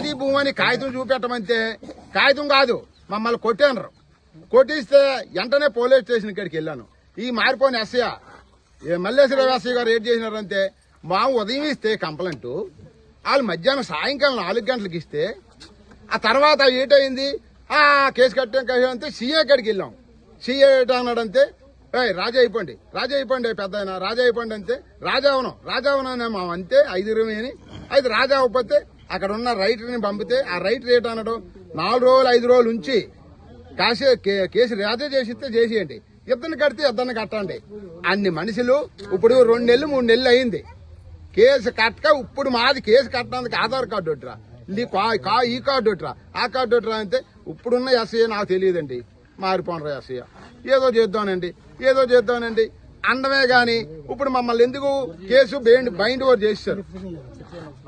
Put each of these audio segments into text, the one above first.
నాది భూమి అని కాగితం చూపెట్టమంటే కాగితం కాదు మమ్మల్ని కొట్టేనరు కొట్టిస్తే వెంటనే పోలీస్ స్టేషన్ ఇక్కడికి వెళ్ళాను. ఈ మారిపోయిన ఎస్ఐ మల్లేశ్వర ఎస్ఐ గారు ఏం చేసినారంటే మా ఉదయం ఇస్తే కంప్లైంట్ వాళ్ళు మధ్యాహ్నం సాయంకాలం నాలుగు గంటలకు ఇస్తే ఆ తర్వాత ఏటైంది ఆ కేసు కట్టాం కదా అంటే సీఏ కాడికి వెళ్ళాం. సీఏ ఏటన్నాడంతే ఏ రాజా అయిపోండి రాజా అయిపోండి పెద్ద ఆయన రాజా అయిపోండి అంతే రాజావనం రాజావనం మా అంతే ఐదు అని అది రాజా అవ్వకపోతే అక్కడ ఉన్న రైటర్ని పంపితే ఆ రైటర్ ఏట అనడం నాలుగు రోజులు ఐదు రోజులు ఉంచి కాసే కేసు రాజే చేసిస్తే చేసేయండి ఇద్దరిని కడితే ఇద్దరిని కట్టండి. అన్ని మనుషులు ఇప్పుడు రెండు నెలలు మూడు నెలలు అయింది. కేసు కట్టక ఇప్పుడు మాది కేసు కట్టడానికి ఆధార్ కార్డు ఒకటిరా కా- కా- ఈ కార్డు ఒకటిరా ఆ కార్డు ఒకటిరా అంటే ఇప్పుడున్న ఎస్ఐ నాకు తెలియదండి. మారిపోనరా ఎస్ఐ. ఏదో చేద్దానండి ఏదో చేద్దానండి అండమే గాని ఇప్పుడు మమ్మల్ని ఎందుకు కేసు బైండ్ బైండ్ ఓవర్ చేశారు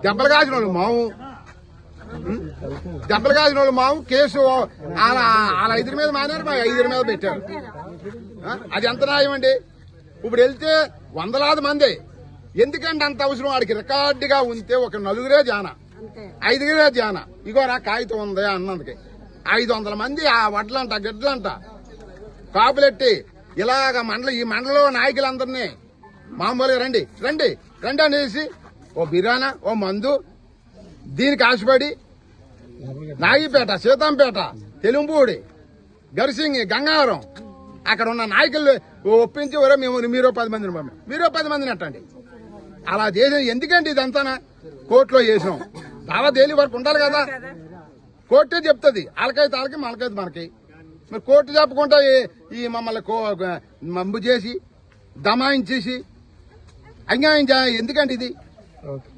దెబ్బలు కాసిన వాళ్ళు మాము? దెబ్బలు కాసిన వాళ్ళు మాము కేసు వాళ్ళ ఐదుగురి మీద మానారు మా ఐదుగురి మీద పెట్టారు? అది ఎంత న్యాయం అండి? ఇప్పుడు వెళ్తే వందలాది మంది. ఎందుకంటే అంత అవసరం? వాడికి రికార్డుగా ఉంటే ఒక నలుగురే జాన. ఐదుగురే జాన. ఇగో రా కాగితం ఉంది అన్నందుకి. ఐదు వందల మంది ఆ వడ్లంట గిడ్లంట. కాపులెట్టి ఇలాగ మండల ఈ మండలంలో నాయకులందరినీ మామూలుగా రండి రండి రండి అనేసి ఓ బిర్యానా ఓ మందు దీనికి ఆశపడి నాగిపేట సీతంపేట తెలుంపూడి గరిసింగి గంగారం అక్కడ ఉన్న నాయకులు ఒప్పించి ఒరే మేము మీరు పది మందిని పంపి మీరు పది మందిని అట్టండి. అలా చేసిన ఎందుకండి ఇదంతా కోర్టులో చేసాం దావా తేలి వరకు ఉండాలి కదా. కోర్టే చెప్తుంది వాళ్ళకైతే వాళ్ళకి మనకైతే మనకి మరి కోర్టు చెప్పకుండా ఈ- మమ్మల్ని కో- మంబు చేసి దమాయించేసి అన్యాయం చే- ఎందుకండి ఇది? ఓకే.